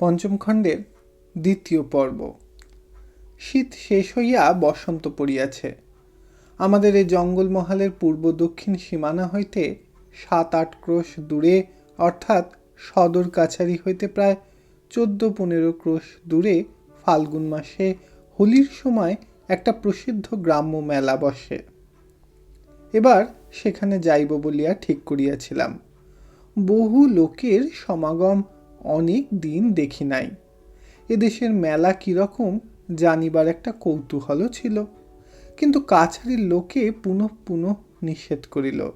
পঞ্চম খণ্ডের দ্বিতীয় পর্ব। শীত শেষ হইয়া বসন্ত পড়িয়াছে। আমাদের এই জঙ্গলমহলের পূর্ব দক্ষিণ সীমানা হইতে সাত আট ক্রোশ দূরে, অর্থাৎ সদর কাছারি হইতে প্রায় চোদ্দ পনেরো ক্রোশ দূরে ফাল্গুন মাসে হোলির সময় একটা প্রসিদ্ধ গ্রাম্য মেলা বসে। এবার সেখানে যাইব বলিয়া ঠিক করিয়াছিলাম। বহু লোকের সমাগম অনেক দিন দেখি নাই। এদেশের মেলা কীরকম জানিবার একটা কৌতূহলও ছিল। কিন্তু কাছারির লোকে পুনঃ পুনঃ নিষেধ করিল।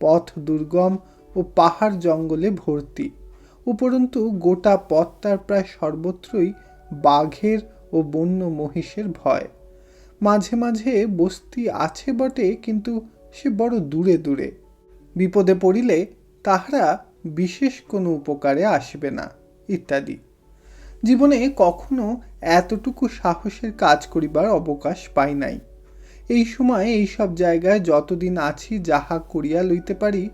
পথ দুর্গম ও পাহাড় জঙ্গলে ভর্তি। উপরন্তু গোটা পথ তার প্রায় সর্বত্রই বাঘের ও বন্য মহিষের ভয়। মাঝে মাঝে বস্তি আছে বটে, কিন্তু সে বড় দূরে দূরে। বিপদে পড়িলে তাহারা বিশেষ কোনো উপকারে আসবে না, ইত্যাদি। জীবনে কখনো এতটুকু সাহসের কাজ করিবার অবকাশ পাই নাই। এই সময় এইসব জায়গায় যতদিন আছি যাহা করিয়া লইতে পারি,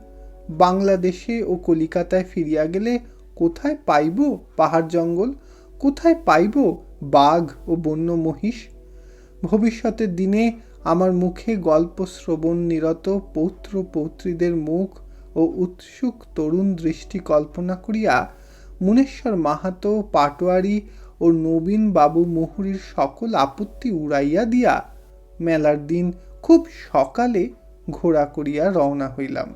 বাংলাদেশে ও কলিকাতায় ফিরিয়া গেলে কোথায় পাইব পাহাড় জঙ্গল, কোথায় পাইব বাঘ ও বন্য মহিষ? ভবিষ্যতের দিনে আমার মুখে গল্প শ্রবণ নিরত পৌত্র পৌত্রীদের মুখ ও উৎসুক তরুণ দৃষ্টি কল্পনা করিয়া মুনেশ্বর মাহাতো, পাটোয়ারি ও নবীন বাবু মুহুরীর সকল আপত্তি উড়াইয়া দিয়া মেলার দিন খুব সকালে ঘোড়া করিয়া রওনা হইলাম।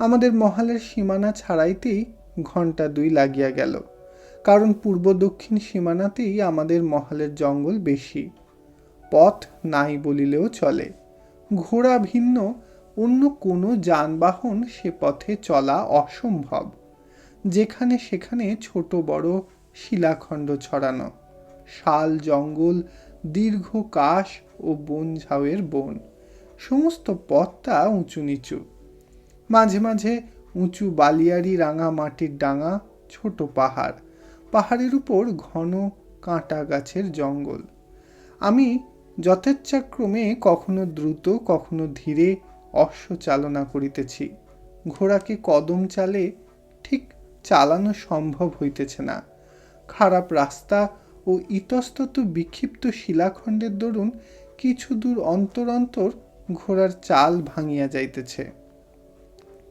আমাদের মহালের সীমানা ছাড়াইতেই ঘণ্টা দুই লাগিয়া গেল, কারণ পূর্ব দক্ষিণ সীমানাতেই আমাদের মহালের জঙ্গল বেশি। পথ নাই বলিলেও চলে। ঘোড়া ভিন্ন অন্য কোনো যানবাহন সে পথে চলা অসম্ভব। যেখানে সেখানে ছোট বড় শিলাখণ্ড ছড়ানো, শাল, জঙ্গল, দীর্ঘ কাশ ও বন ঝাউয়ের বন। সমস্ত পথটা উঁচু নিচু মাঝে মাঝে উঁচু বালিয়ারি রাঙা মাটির ডাঙা, ছোট পাহাড়। পাহাড়ের উপর ঘন কাঁটা গাছের জঙ্গল। আমি যথেচ্ছাক্রমে কখনো দ্রুত, কখনো ধীরে অশ্ব চালনা করিতেছি। ঘোড়াকে কদম চালে ঠিক চালানো সম্ভব হইতেছে না। খারাপ রাস্তা ও ইতস্তত বিক্ষিপ্ত শিলাখণ্ডের দরুন কিছু দূর অন্তর অন্তর ঘোড়ার চাল ভাঙিয়া যাইতেছে।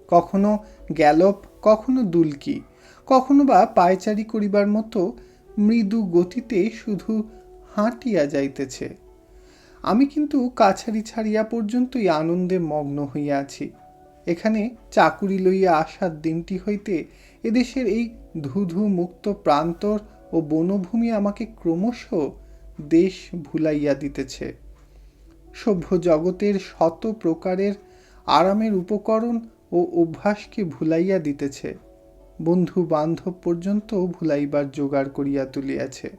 কখনো গ্যালপ, কখনো দুলকি, কখনো বা পায়চারি করিবার মতো মৃদু গতিতে শুধু হাঁটিয়া যাইতেছে। আমি কিন্তু কাছারি ছাড়িয়া পর্যন্তই আনন্দে মগ্ন হইয়া আছি। এখানে চাকুরি লইয়া আসার দিনটি হইতে এদেশের এই ধুধু মুক্ত প্রান্তর ও বনভূমি আমাকে ক্রমশ দেশ ভুলাইয়া দিতেছে। সভ্য জগতের শত প্রকারের আরামের উপকরণ ও অভ্যাসকে ভুলাইয়া দিতেছে। বন্ধু বান্ধব পর্যন্ত ভুলাইবার জোগাড় করিয়া তুলিয়াছে।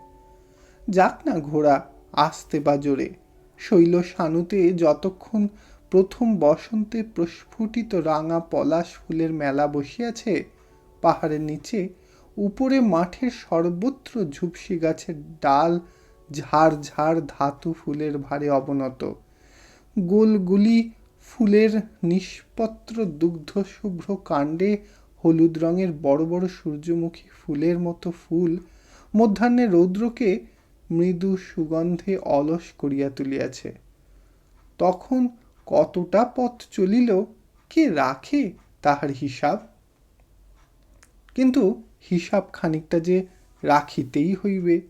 যাক না ঘোড়া, আসতে বা জোরে। শৈল শানুতে যতক্ষণ প্রথম বসন্তে প্রস্ফুটিত রাঙা পলাশ ফুলের মেলা বসিয়াছে, পাহাড়ের নিচে উপরে মাঠের সর্বত্র ঝুপসি গাছের ডাল, ঝাড় ঝাড় ধাতু ফুলের ভারে অবনত। গোলগুলি ফুলের নিষ্পত্র দুগ্ধ শুভ্র কাণ্ডে হলুদ রঙের বড় বড় সূর্যমুখী ফুলের মতো ফুল, মধ্যাহ্নে রৌদ্রকে মৃদু সুগন্ধে অলস করিয়া তুলিয়াছে। তখন কতটা পথ চলিল, কে রাখে তাহার হিসাব? কিন্তু হিসাব খানিকটা যে রাখিতেই হইবে,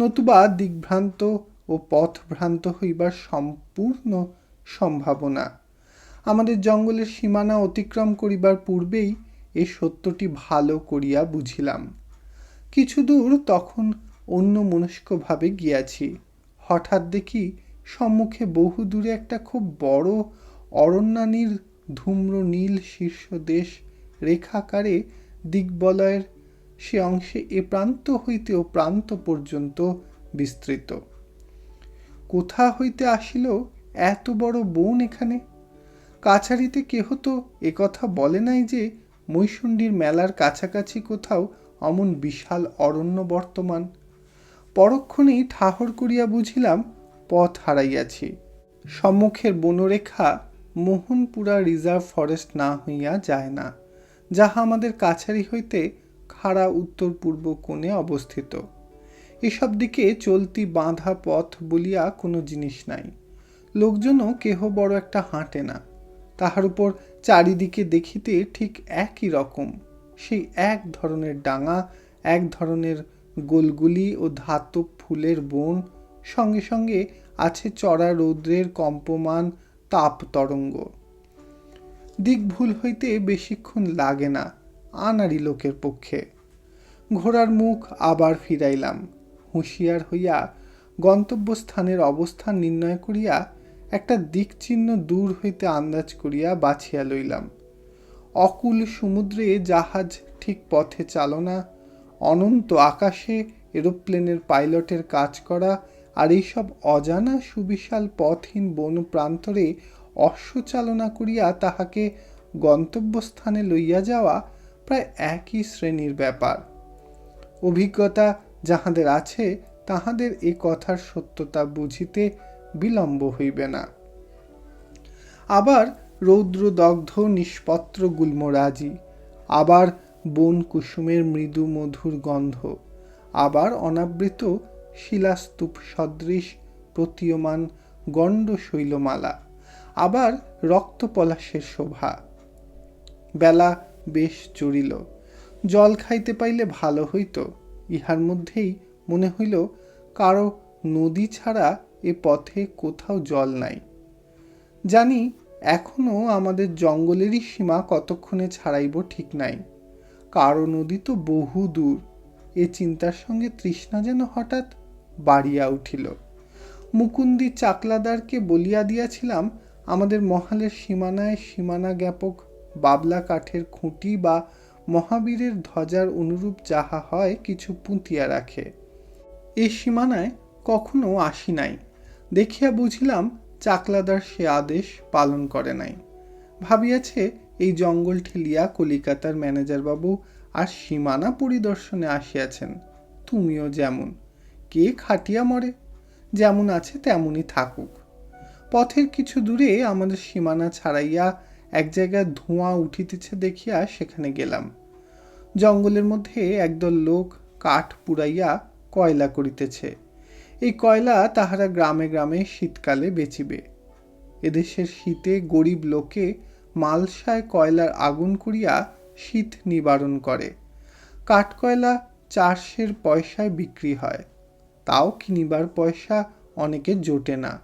নতুবা দিগ্ভ্রান্ত ও পথভ্রান্ত হইবার সম্পূর্ণ সম্ভাবনা। আমাদের জঙ্গলের সীমানা অতিক্রম করিবার পূর্বেই এ সত্যটি ভালো করিয়া বুঝিলাম। কিছু দূর তখন অন্য মনস্কভাবে গিয়াছি। হঠাৎ দেখি সম্মুখে বহু দূরে একটা খুব বড় অরণ্যানীর ধূম্র নীল শীর্ষ দেশ রেখাকারে দিগ্বলয়ের সে অংশে এ প্রান্ত হইতে ও প্রান্ত পর্যন্ত বিস্তৃত। কোথা হইতে আসিল এত বড় বন এখানে? কাছারিতে কেহ তো একথা বলে নাই যে মৈশুণ্ডির মেলার কাছাকাছি কোথাও অমন বিশাল অরণ্য বর্তমান। পরক্ষণেই ঠাহর করিয়া বুঝিলাম, পথ হারাইয়াছি। সম্মুখের বনরেখা মোহনপুরা রিজার্ভ ফরেস্ট না হইয়া যায় না, যাহা আমাদের কাছারি হইতে খাড়া উত্তর পূর্ব কোণে অবস্থিত। এসব দিকে চলতি বাঁধা পথ বলিয়া কোনো জিনিস নাই। লোকজনও কেহ বড় একটা হাঁটে না। তাহার উপর চারিদিকে দেখিতে ঠিক একই রকম। সেই এক ধরনের ডাঙা, এক ধরনের গোলগুলি ও ধাতব ফুলের বন। সঙ্গে সঙ্গে আছে চড়া রৌদ্রের কম্পমান তাপ তরঙ্গ। দিক ভুল হইতে বেশিক্ষণ লাগে না আনারি লোকের পক্ষে। ঘোড়ার মুখ আবার ফিরাইলাম। হুঁশিয়ার হইয়া গন্তব্যস্থানের অবস্থান নির্ণয় করিয়া একটা দিক চিহ্ন দূর হইতে আন্দাজ করিয়া বাছিয়া লইলাম। অকুল সমুদ্রে জাহাজ ঠিক পথে চালনা অনন্ত আকাশে এরোপ্লেনের পাইলটের কাজ করা আর এইসব অজানা সুবিশাল পথহীন বন প্রান্তরে অশ্বচালনা করিয়া তাহাকে গন্তব্যস্থানে লইয়া যাওয়া প্রায় একই শ্রেণির ব্যাপার। অভিজ্ঞতা যাহাদের আছে, তাহাদের এ কথার সত্যতা বুঝিতে বিলম্ব হইবে না। আবার রৌদ্রদগ্ধ নিষ্পত্র গুল্মরাজি, আবার বন কুসুমের মৃদু মধুর গন্ধ। আবার অনাবৃত শিলাস্তূপ সদৃশ প্রতীয়মান গণ্ড শৈলমালা। আবার রক্তপলাশের শোভা। বেলা বেশ চড়িল। জল খাইতে পাইলে ভালো হইত। ইহার মধ্যেই মনে হইল, কারও নদী ছাড়া এ পথে কোথাও জল নাই। জানি এখনও আমাদের জঙ্গলেরই সীমা কতক্ষণে ছাড়াইব ঠিক নাই। কারও নদী তো বহু দূর। এ চিন্তার সঙ্গে তৃষ্ণা যেন হঠাৎ বাড়িয়া উঠিল। মুকুন্দি চাকলাদারকে বলিয়া দিয়াছিলাম, আমাদের মহালের সীমানায় সীমানা জ্ঞাপক, বাবলা কাঠের খুঁটি বা মহাবীরের ধ্বজার অনুরূপ যাহা হয়, কিছু পুঁতিয়া রাখে। এই সীমানায় কখনো আসি নাই। দেখিয়া বুঝিলাম, চাকলাদার সে আদেশ পালন করে নাই। ভাবিয়াছে এই জঙ্গল ঠেলিয়া কলিকাতার ম্যানেজারবাবু আর সীমানা পরিদর্শনে আসিয়াছেন। তুমিও যেমন, কে খাটিয়া মরে, যেমন আছে তেমনই থাকুক। পথের কিছু দূরে আমাদের সীমানা ছাড়াইয়া এক জায়গায় ধোঁয়া উঠিতেছে দেখিয়া সেখানে গেলাম। জঙ্গলের মধ্যে একদল লোক কাঠ পুড়াইয়া কয়লা করিতেছে। এই কয়লা তাহারা গ্রামে গ্রামে শীতকালে বেচিবে। এদেশের শীতে গরিব লোকে মালসায় কয়লার আগুন করিয়া শীত নিবারণ করে। কাঠকয়লা চারশের পয়সায় বিক্রি হয়। তাও কিনিবার পয়সা অনেকের জোটে না।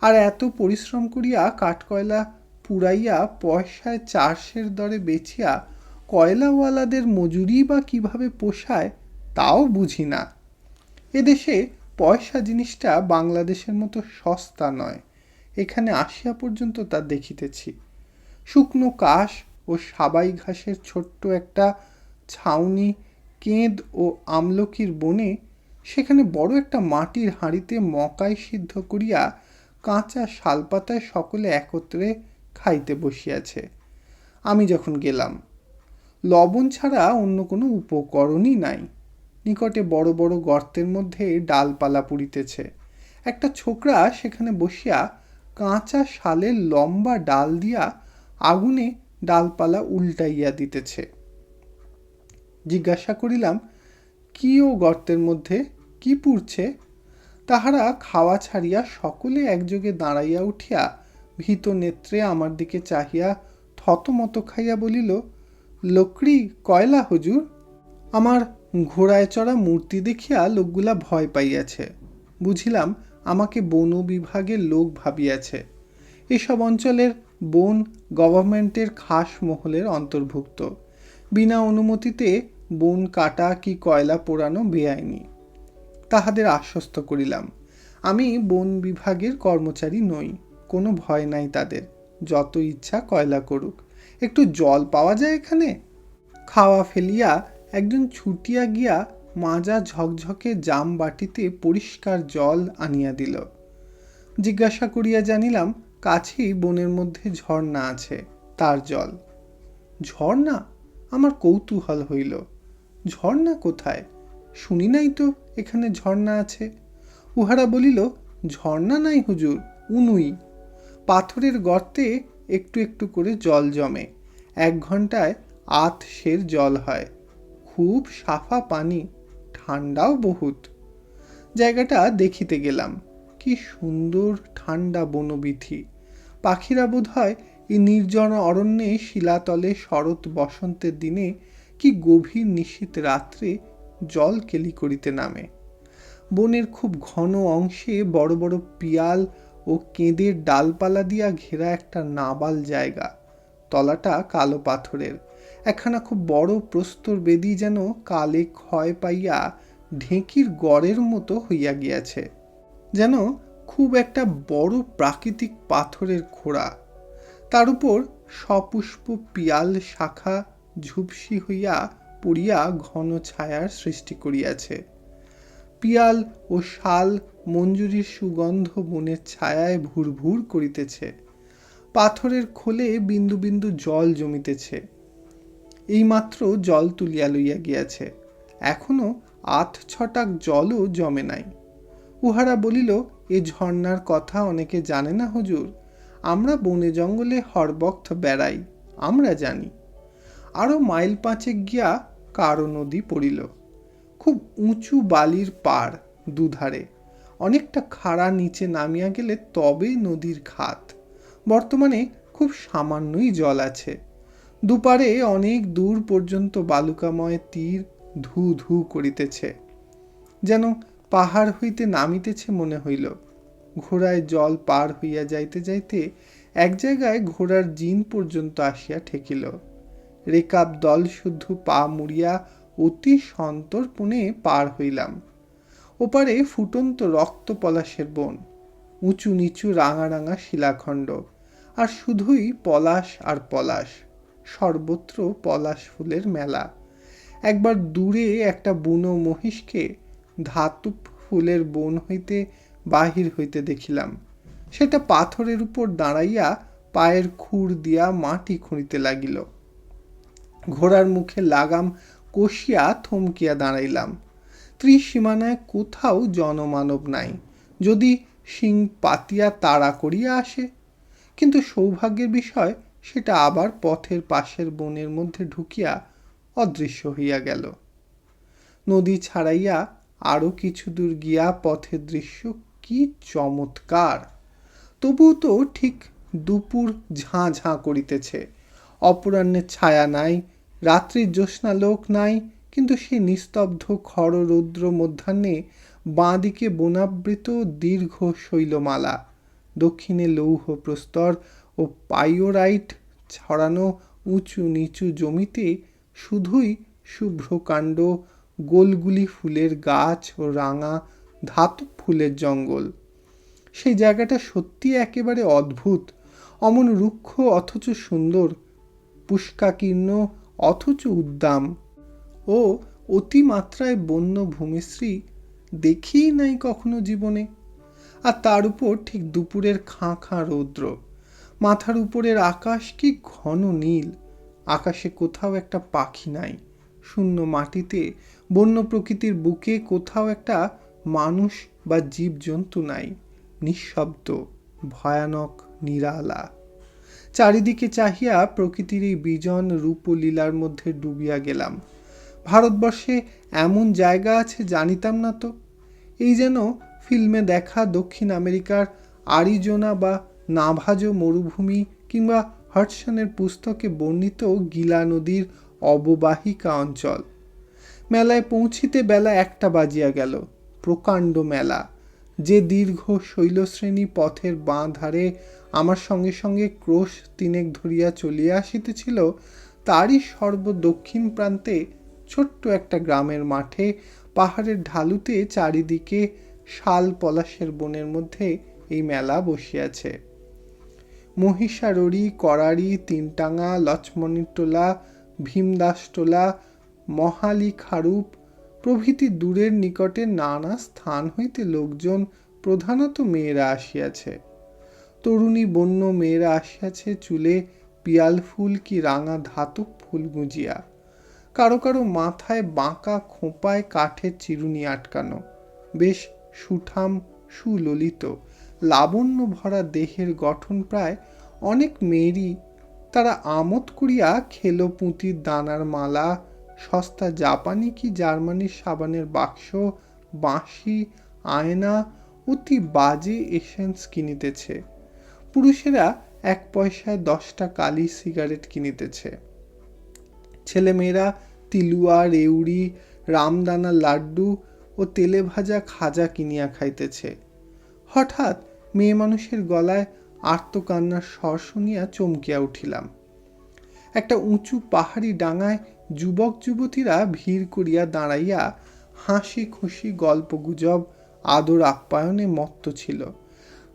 আর এত পরিশ্রম করিয়া কাঠকয়লা পুড়াইয়া পয়সায় চারশের দরে বেচিয়া কয়লাওয়ালাদের মজুরি বা কীভাবে পোষায় তাও বুঝি না। এদেশে পয়সা জিনিসটা বাংলাদেশের মতো সস্তা নয়। এখানে আসিয়া পর্যন্ত তা দেখিতেছি। শুকনো কাশ ও সাবাই ঘাসের ছোট্ট একটা ছাউনি কেঁদ ও আমলকির বনে সেখানে বড় একটা মাটির হাঁড়িতে মকাই সিদ্ধ করিয়া কাঁচা শালপাতায় সকলে একত্রে খাইতে বসিয়াছে। আমি যখন গেলাম, লবণ ছাড়া অন্য কোনো উপকরণই নাই। নিকটে বড় বড় গর্তের মধ্যে ডালপালা পুড়িতেছে। একটা ছোকরা সেখানে বসিয়া কাঁচা শালের লম্বা ডাল দিয়া আগুনে ডালপালা উল্টাইয়া দিতেছে। জিজ্ঞাসা করিলাম, কি ও গর্তের মধ্যে? কি পুড়ছে? তাহারা খাওয়া ছাড়িয়া সকলে একযোগে দাঁড়াইয়া উঠিয়া ভীত নেত্রে আমার দিকে চাহিয়া থতমত খাইয়া বলিল, লকড়ি, কয়লা হুজুর? আমার ঘোড়ায় চড়া মূর্তি দেখিয়া লোকগুলা ভয় পাইয়াছে। বুঝিলাম, আমাকে বন বিভাগের লোক ভাবিয়াছে। এসব অঞ্চলের বন গভর্নমেন্টের খাস মহলের অন্তর্ভুক্ত। বিনা অনুমতিতে বন কাটা কি কয়লা পোড়ানো বেআইনি। তাহাদের আশ্বস্ত করিলাম। আমি বন বিভাগের কর্মচারী নই, কোনো ভয় নাই তাদের, যত ইচ্ছা কয়লা করুক। একটু জল পাওয়া যায় এখানে? খাওয়া ফেলিয়া একজন ছুটিয়া গিয়া মাজা ঝকঝকে জাম বাটিতে পরিষ্কার জল আনিয়া দিল। জিজ্ঞাসা করিয়া জানিলাম কাছেই বনের মধ্যে ঝর্ণা আছে, তার জল। ঝর্ণা? আমার কৌতূহল হইল। ঝর্ণা কোথায়? শুনি নাই তো এখানে ঝর্ণা আছে। উহারা বলিল, ঝর্ণা নাই হুজুর, উনুই। পাথরের গর্তে একটু একটু করে জল জমে। এক ঘন্টায় আত সের জল হয়। খুব সাফা পানি, ঠান্ডাও বহুত। জায়গাটা দেখিতে গেলাম। কি সুন্দর ঠান্ডা বনবিথি। পাখিরা বোধ হয় এই নির্জন অরণ্যে শিলাতলে শরৎ বসন্তের দিনে কি গভীর নিশীত রাত্রে জল কেলি করিতে নামে। বনের খুব ঘন অংশে বড় বড় পিয়াল ও কেঁদের ডালপালা দিয়া ঘেরা একটা নাবাল জায়গা। তলাটা কালো পাথরের। একখানা খুব বড় প্রস্তর বেদি যেন কালে ক্ষয় পাইয়া ঢেঁকির গড়ের মতো হইয়া গিয়াছে। যেন খুব একটা বড় প্রাকৃতিক পাথরের খোড়া। তার উপর সপুষ্প পিয়াল শাখা ঝুপসি হইয়া পড়িয়া ঘন ছায়ার সৃষ্টি করিয়াছে। পিয়াল ও শাল মঞ্জুরির সুগন্ধ বনের ছায়ায় ভুরভুর করিতেছে। পাথরের খোলে বিন্দু বিন্দু জল জমিতেছে। এইমাত্র জল তুলিয়া লইয়া গিয়াছে। এখনও আধ ছটাক জলও জমে নাই। উহারা বলিল, এ ঝর্ণার কথা অনেকে জানে না হুজুর। আমরা বনে জঙ্গলে হরবক্ত বেড়াই, আমরা জানি। আরও মাইল পাঁচেক গিয়া কারও নদী পড়িল। খুব উঁচু বালির পাড় দুধারে। অনেকটা খাড়া নিচে নামিয়া গেলে তবে নদীর খাত। বর্তমানে খুব সামান্যই জল আছে। দুপারে অনেক দূর পর্যন্ত বালুকাময় তীর ধু ধু করিতেছে। যেন পাহাড় হইতে নামিতেছে মনে হইল। ঘোড়ায় জল পার হইয়া যাইতে যাইতে এক জায়গায় ঘোড়ার জিন পর্যন্ত আসিয়া ঠেকিল। রেকাব দল শুদ্ধ পা মুড়িয়া অতি সন্তর্পণে পার হইলাম। ওপারে ফুটন্ত রক্ত পলাশের বন, উঁচু নিচু রাঙা রাঙা শিলাখণ্ড, আর শুধুই পলাশ আর পলাশ, সর্বত্র পলাশ ফুলের মেলা। একবার দূরে একটা বুনো মহিষকে ধাতু ফুলের বন হইতে বাহির হইতে দেখিলাম। সেটা পাথরের উপর দাঁড়াইয়া পায়ের খুর দিয়া মাটি খুঁড়িতে লাগিল। ঘোড়ার মুখে লাগাম কষিয়া থমকিয়া দাঁড়াইলাম। ত্রিসীমানায় কোথাও জনমানব নাই। যদি শিং পাতিয়া তাড়া করিয়া আসে, কিন্তু সৌভাগ্যের বিষয় সেটা আবার পথের পাশের বনের মধ্যে ঢুকিয়া অদৃশ্য হইয়া গেল। নদী ছাড়াইয়া আরও কিছু দূর গিয়া পথের দৃশ্য কি চমৎকার! তবুও তো ঠিক দুপুর ঝাঁ ঝাঁ করিতেছে। অপরাহ্নের ছায়া নাই, রাত্রির জ্যোৎস্না লোক নাই, কিন্তু সে নিস্তব্ধ খর রৌদ্র মধ্যাহ্নে বাঁদিকে বনাবৃত দীর্ঘ শৈলমালা, দক্ষিণে লৌহ প্রস্তর ও পাইওরাইট ছড়ানো উঁচু নিচু জমিতে শুধুই শুভ্রকাণ্ড গোলগুলি ফুলের গাছ ও রাঙা ধাতব ফুলের জঙ্গল। সেই জায়গাটা সত্যি একেবারে অদ্ভুত। অমন রুক্ষ অথচ সুন্দর, পুষ্কাকীর্ণ অথচ উদ্দাম। ও অতিমাত্রায় বন্য ভূমিশ্রী দেখিই নাই কখনো জীবনে। আর তার উপর ঠিক দুপুরের খাঁ খাঁ রৌদ্র। মাথার উপরের আকাশ কি ঘন নীল। আকাশে কোথাও একটা পাখি নাই। শূন্য মাটিতে বন্য প্রকৃতির বুকে কোথাও একটা মানুষ বা জীবজন্তু নাই, নিঃশব্দ, ভয়ানক, নিরালা। চারিদিকে চাহিয়া প্রকৃতির এই বিজন রূপলীলার মধ্যে ডুবিয়া গেলাম। ভারতবর্ষে এমন জায়গা আছে জানিতাম না তো। এই যেন ফিল্মে দেখা দক্ষিণ আমেরিকার আরিজোনা বা নাভাজো মরুভূমি কিংবা হটসনের পুস্তকে বর্ণিত গিলা নদীর অববাহিকা অঞ্চল। মেলায় পৌঁছিতে বেলা একটা বাজিয়া গেল। প্রকাণ্ড মেলা। যে দীর্ঘ শৈলশ্রেণী পথের বাঁ ধারে আমার সঙ্গে সঙ্গে ক্রোশ তিনেক ধরিয়া চলিয়া আসিতেছিল, তারই সর্বদক্ষিণ প্রান্তে ছোট্ট একটা গ্রামের মাঠে পাহাড়ের ঢালুতে চারিদিকে শাল পলাশের বনের মধ্যে এই মেলা বসিয়াছে। মহিষারড়ি করারি তিনটাঙা লক্ষ্মণীটোলা ভীমদাসটোলা মহালি খারুপ প্রভৃতি দূরের নিকটে নানা স্থান হইতে লোকজন প্রধানত মেয়েরা আসিয়াছে। তরুণী বন্য মেয়েরা আসিয়াছে চুলে পিয়াল ফুল কি রাঙা ধাতব ফুল গুঁজিয়া। কারও কারও মাথায় বাঁকা খোঁপায় কাঠের চিরুনি আটকানো। বেশ সুঠাম, সুললিত, লাবণ্য ভরা দেহের গঠন প্রায় অনেক মেয়েরই। তারা আমোদ করিয়া খেলো পুঁতির দানার মালা সস্তা জাপানি কি জার্মানির সাবানের বাক্স, বাঁশি, আয়না অতি বাজে এসেন্স কিনিতেছে। পুরুষেরা এক পয়সায় দশটা কালি সিগারেট কিনিতেছে। ছেলেমেয়েরা তিলুয়া, রেউড়ি, রামদানা লাড্ডু ও তেলে ভাজা খাজা কিনিয়া খাইতেছে। হঠাৎ মেয়ে মানুষের গলায় আর্তকান্নার স্বর শুনিয়া চমকিয়া উঠিলাম। একটা উঁচু পাহাড়ি ডাঙায় যুবক যুবতীরা ভিড় করিয়া দাঁড়াইয়া হাসি খুশি গল্প গুজব আদর আপ্যায়নে মত্ত ছিল।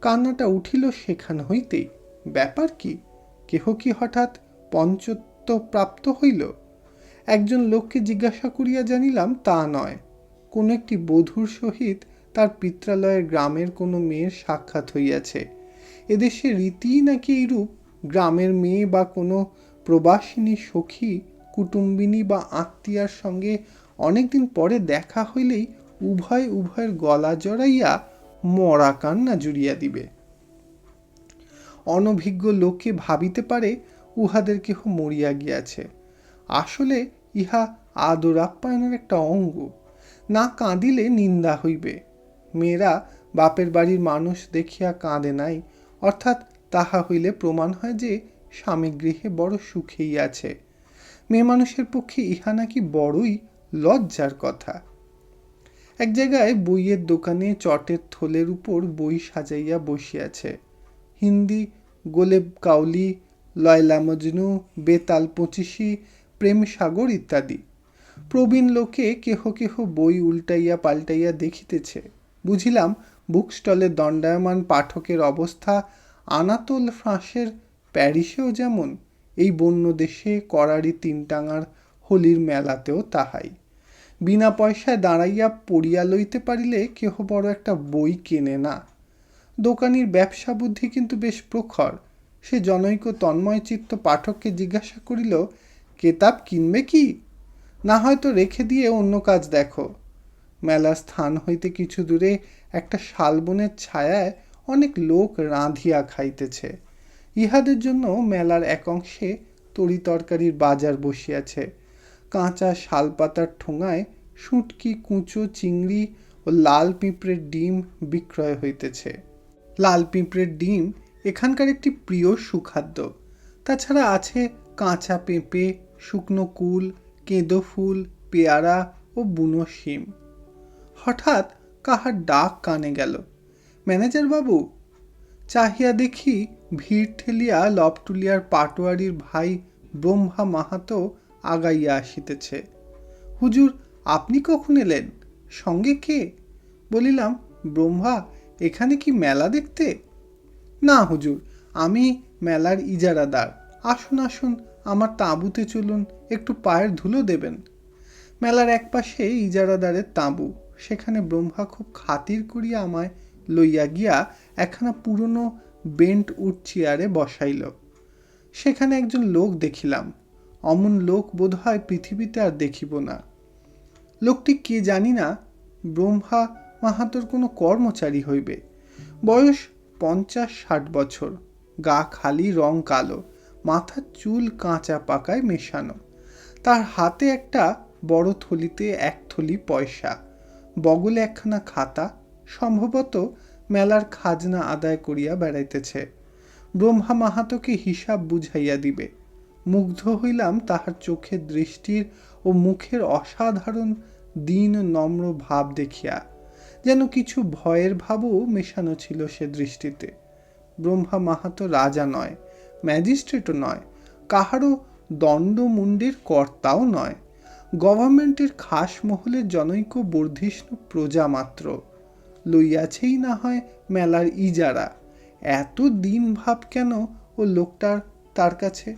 কান্নাটা উঠিল সেখান হইতেই ব্যাপার কি? কেহ কি হঠাৎ পঞ্চত্ব প্রাপ্ত হইল? একজন লোককে জিজ্ঞাসা করিয়া জানিলাম, তা নয়। কোন একটি বধূর সহিত তার পিত্রালয়ের গ্রামের কোনো মেয়ের সাক্ষাৎ হইয়াছে। এদেশে রীতিই নাকি এইরূপ? গ্রামের মেয়ে বা কোনো প্রবাসিনী সখী কুটুম্বিনী বা আত্মীয়ার সঙ্গে অনেকদিন পরে দেখা হইলেই উভয় উভয়ের গলা জড়াইয়া মরা কান্না জুড়িয়া দিবে। অনভিজ্ঞ লোকে ভাবিতে পারে উহাদের কেহ মরিয়া গিয়াছে। আসলে ইহা আদর আপ্যায়নের একটা অঙ্গ। না কাঁদিলে নিন্দা হইবে। মেয়েরা বাপের বাড়ির মানুষ দেখিয়া কাঁদে নাই, অর্থাৎ তাহা হইলে প্রমাণ হয় যে স্বামী গৃহে বড় সুখেই আছে। মেয়ে মানুষের পক্ষে ইহা নাকি বড়ই লজ্জার কথা। এক জায়গায় বইয়ের দোকানে চটের থলের উপর বই সাজাইয়া বসিয়াছে। হিন্দি, গোলেব কাউলি, লয়লা মজনু, বেতাল পঁচিশি, প্রেম সাগর ইত্যাদি। প্রবীণ লোকে কেহ কেহ বই উল্টাইয়া পাল্টাইয়া দেখিতেছে। বুঝিলাম বুক স্টলে দণ্ডায়মান পাঠকের অবস্থা আনাতোল ফ্রাঁসের প্যারিসেও যেমন এই বন্য দেশে করারি তিনটাঙার হোলির মেলাতেও তাহাই। বিনা পয়সায় দাঁড়াইয়া পড়িয়া লইতে পারিলে কেহ বড় একটা বই কেনে না। দোকানির ব্যবসা বুদ্ধি কিন্তু বেশ প্রখর। সে জনৈক তন্ময় চিত্ত পাঠককে জিজ্ঞাসা করিল, কেতাব কিনবে কি? না হয়তো রেখে দিয়ে অন্য কাজ দেখো। মেলার স্থান হইতে কিছু দূরে একটা শালবনের ছায়ায় অনেক লোক রাঁধিয়া খাইতেছে। ইহাদের জন্য মেলার এক অংশে তরি তরকারির বাজার বসিয়াছে। কাঁচা শালপাতার ঠোঙায় শুটকি, কুঁচো, চিংড়ি ও লাল পিঁপড়ের ডিম বিক্রয় হইতেছে। লাল পিঁপড়ের ডিম এখানকার একটি প্রিয় সুখাদ্য। তাছাড়া আছে কাঁচা পেঁপে, শুকনো কুল, কেঁদো ফুল, পেয়ারা ও বুনো শিম। হঠাৎ কাহার ডাক কানে গেল ম্যানেজার বাবু চাহিয়া দেখি ভিড় ঠেলিয়া লবটুলিয়ার পাটোয়ারির ভাই ব্রহ্মা মাহাতো আগাইয়া আসিতেছে। হুজুর, আপনি কখন এলেন? সঙ্গে কে? বলিলাম, ব্রহ্মা, এখানে কি মেলা দেখতে? না হুজুর, আমি মেলার ইজারাদার। আসুন আসুন, আমার তাঁবুতে চলুন, একটু পায়ের ধুলো দেবেন। মেলার এক পাশে ইজারাদারের তাঁবু। সেখানে ব্রহ্মা খুব খাতির করিয়া আমায় লইয়া গিয়া একখানা পুরনো বেন্ট উড চেয়ারে বসাইল। সেখানে একজন লোক দেখিলাম। অমন লোক বোধ হয় পৃথিবীতে আর দেখিব না। লোকটি কে জানি না, ব্রহ্মা মাহাতোর কোনো কর্মচারী হইবে। বয়স পঞ্চাশ ষাট বছর। গা খালি, রং কালো। মাথার চুল কাঁচা পাকায় মেশানো। তার হাতে একটা বড় থলিতে এক থলি পয়সা। বগলে একখানা খাতা। সম্ভবত মেলার খাজনা আদায় করিয়া বেড়াইতেছে। ব্রহ্মা মাহাতোকে হিসাব বুঝাইয়া দিবে। মুগ্ধ হইলাম তাহার চোখের দৃষ্টির ও মুখের অসাধারণ দিন, নম্র ভাব দেখিয়া। যেন কিছু ভয়ের ভাবও মেশানো ছিল সে দৃষ্টিতে। ব্রহ্মা মাহাতো রাজা নয়, ম্যাজিস্ট্রেটও নয়, কাহারও দণ্ডমুণ্ডের কর্তাও নয়। গভর্নমেন্টের খাস মহলের জনৈক বর্ধিষ্ণু প্রজা মাত্র। লইয়াছেই না হয় মেলার ইজারা। এত দিন ভাব কেন ও লোকটার তার কাছে?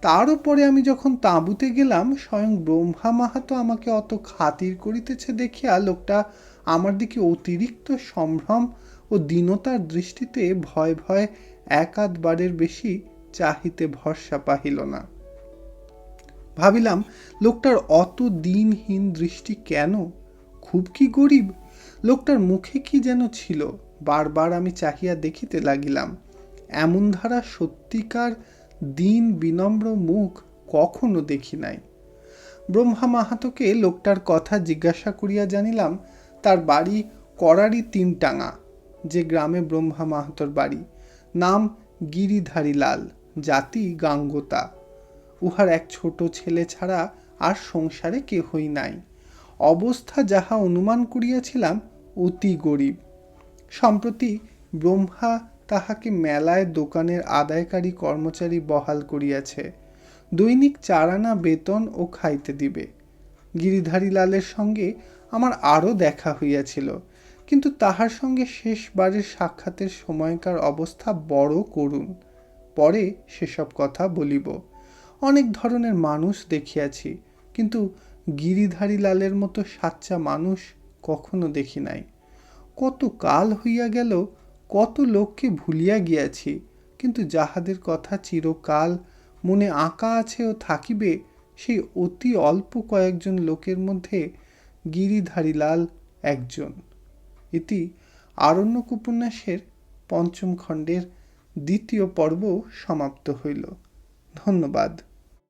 তার উপরে আমি যখন তাঁবুতে গেলাম, স্বয়ং ব্রহ্মা মাহাতো আমাকে অত খাতির করিতেছে দেখিয়া লোকটা আমার দিকে অতিরিক্ত সম্ভ্রম ও দীনতার দৃষ্টিতে ভয় ভয় এক আধবারের বেশি চাহিতে ভরসা পাহিল না। ভাবিলাম, লোকটার অত দিনহীন দৃষ্টি কেন? খুব কি গরিব? লোকটার মুখে কি যেন ছিল, বারবার আমি চাহিয়া দেখিতে লাগিলাম। এমন ধারা সত্যিকার দিন বিনম্র মুখ কখনো দেখি নাই। ব্রহ্মা মাহাতোকে লোকটার কথা জিজ্ঞাসা করিয়া জানিলাম, তার বাড়ি করারি তিনটাঙা, যে গ্রামে ব্রহ্মা মাহাতোর বাড়ি। নাম গিরিধারী লাল, জাতি গাঙ্গতা। উহার এক ছোট ছেলে ছাড়া আর সংসারে কেহই নাই। অবস্থা যাহা অনুমান করিয়াছিলাম অতি গরিব। সম্প্রতি ব্রহ্মা তাহাকে মেলায় দোকানের আদায়কারী কর্মচারী বহাল করিয়াছে। দৈনিক চারানা বেতন ও খাইতে দিবে। গিরিধারী লালের সঙ্গে আমার আরও দেখা হইয়াছিল, কিন্তু তাহার সঙ্গে শেষবারের সাক্ষাতের সময়কার অবস্থা বড় করুণ। পরে সেসব কথা বলিব। অনেক ধরনের মানুষ দেখিয়াছি, কিন্তু গিরিধারী লালের মতো সাচ্চা মানুষ কখনো দেখি নাই। কত কাল হইয়া গেল, কত লোককে ভুলিয়া গিয়াছি, কিন্তু যাহাদের কথা চিরকাল মনে আঁকা আছে ও থাকিবে, সেই অতি অল্প কয়েকজন লোকের মধ্যে গিরিধারীলাল একজন। এটি আরণ্যক উপন্যাসের পঞ্চম খণ্ডের দ্বিতীয় পর্ব সমাপ্ত হইল। ধন্যবাদ।